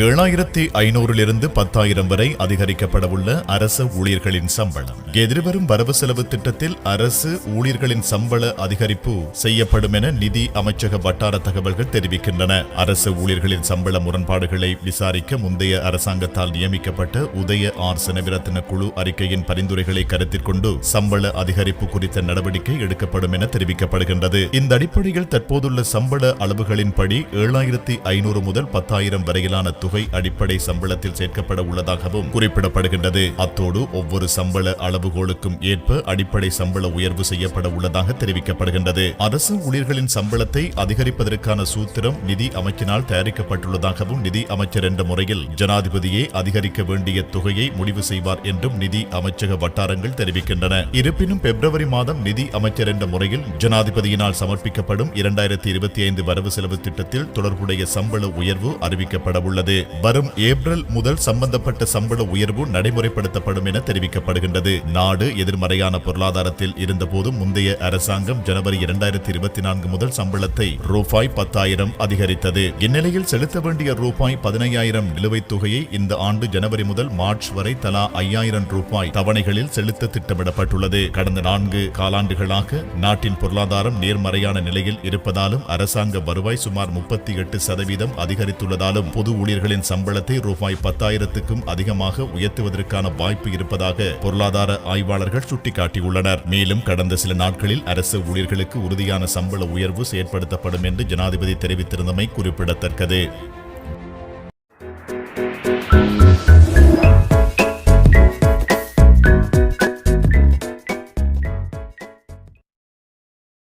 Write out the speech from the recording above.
ஏழாயிரத்தி ஐநூறிலிருந்து பத்தாயிரம் வரை அதிகரிக்கப்படவுள்ள அரசு ஊழியர்களின் சம்பளம். எதிர்வரும் வரவு செலவு திட்டத்தில் அரசு ஊழியர்களின் சம்பள அதிகரிப்பு செய்யப்படும் என நிதி அமைச்சக வட்டார தகவல்கள் தெரிவிக்கின்றன. அரசு ஊழியர்களின் சம்பள முரண்பாடுகளை விசாரிக்க முந்தைய அரசாங்கத்தால் நியமிக்கப்பட்ட உதய ஆர். செனவிரத்ன குழு அறிக்கையின் பரிந்துரைகளை கருத்தில் கொண்டு சம்பள அதிகரிப்பு குறித்த நடவடிக்கை எடுக்கப்படும் என தெரிவிக்கப்படுகின்றது. இந்த அடிப்படையில் தற்போதுள்ள சம்பள அளவுகளின்படி ஏழாயிரத்தி ஐநூறு முதல் பத்தாயிரம் வரையிலான தொகை அடிப்படை சம்பளத்தில் சேர்க்கப்பட உள்ளதாகவும் குறிப்பிடப்படுகின்றது. அத்தோடு ஒவ்வொரு சம்பள அளவுகோலுக்கும் ஏற்ப அடிப்படை சம்பள உயர்வு செய்யப்பட உள்ளதாக தெரிவிக்கப்படுகின்றது. அரசு ஊழியர்களின் சம்பளத்தை அதிகரிப்பதற்கான சூத்திரம் நிதி அமைச்சினால் தயாரிக்கப்பட்டுள்ளதாகவும் நிதி அமைச்சர் என்ற முறையில் ஜனாதிபதியே அதிகரிக்க வேண்டிய தொகையை முடிவு செய்வார் என்றும் நிதி அமைச்சக வட்டாரங்கள் தெரிவிக்கின்றன. இருப்பினும் பிப்ரவரி மாதம் நிதி அமைச்சர் என்ற முறையில் ஜனாதிபதியினால் சமர்ப்பிக்கப்படும் இரண்டாயிரத்தி இருபத்தி ஐந்து வரவு செலவு திட்டத்தில் தொடர்புடைய சம்பள உயர்வு அறிவிக்கப்பட உள்ளது. வரும் ஏப்ரல் முதல் சம்பந்தப்பட்ட சம்பள உயர்வு நடைமுறைப்படுத்தப்படும் என தெரிவிக்கப்படுகின்றது. நாடு எதிர்மறையான பொருளாதாரத்தில் இருந்தபோது முந்தைய அரசாங்கம் ஜனவரி இரண்டாயிரத்தி இருபத்தி நான்கு முதல் சம்பளத்தை ரூபாய் பத்தாயிரம் அதிகரித்தது. இந்நிலையில் செலுத்த வேண்டிய ரூபாய் பதினையாயிரம் நிலுவைத் தொகையை இந்த ஆண்டு ஜனவரி முதல் மார்ச் வரை தலா ஐயாயிரம் ரூபாய் தவணைகளில் செலுத்த திட்டமிடப்பட்டுள்ளது. கடந்த நான்கு காலாண்டுகளாக நாட்டின் பொருளாதாரம் நேர்மறையான நிலையில் இருப்பதாலும் அரசாங்க வருவாய் சுமார் முப்பத்தி எட்டு சதவீதம் அதிகரித்துள்ளதாலும் பொது ஊழியர்கள் ஊழியர்களின் சம்பளத்தை ரூபாய் பத்தாயிரத்துக்கும் அதிகமாக உயர்த்துவதற்கான வாய்ப்பு இருப்பதாக பொருளாதார ஆய்வாளர்கள் சுட்டிக்காட்டியுள்ளனர். மேலும் கடந்த சில நாட்களில் அரசு ஊழியர்களுக்கு உறுதியான சம்பள உயர்வு செயற்படுத்தப்படும் என்று ஜனாதிபதி தெரிவித்திருந்தமை குறிப்பிடத்தக்கது.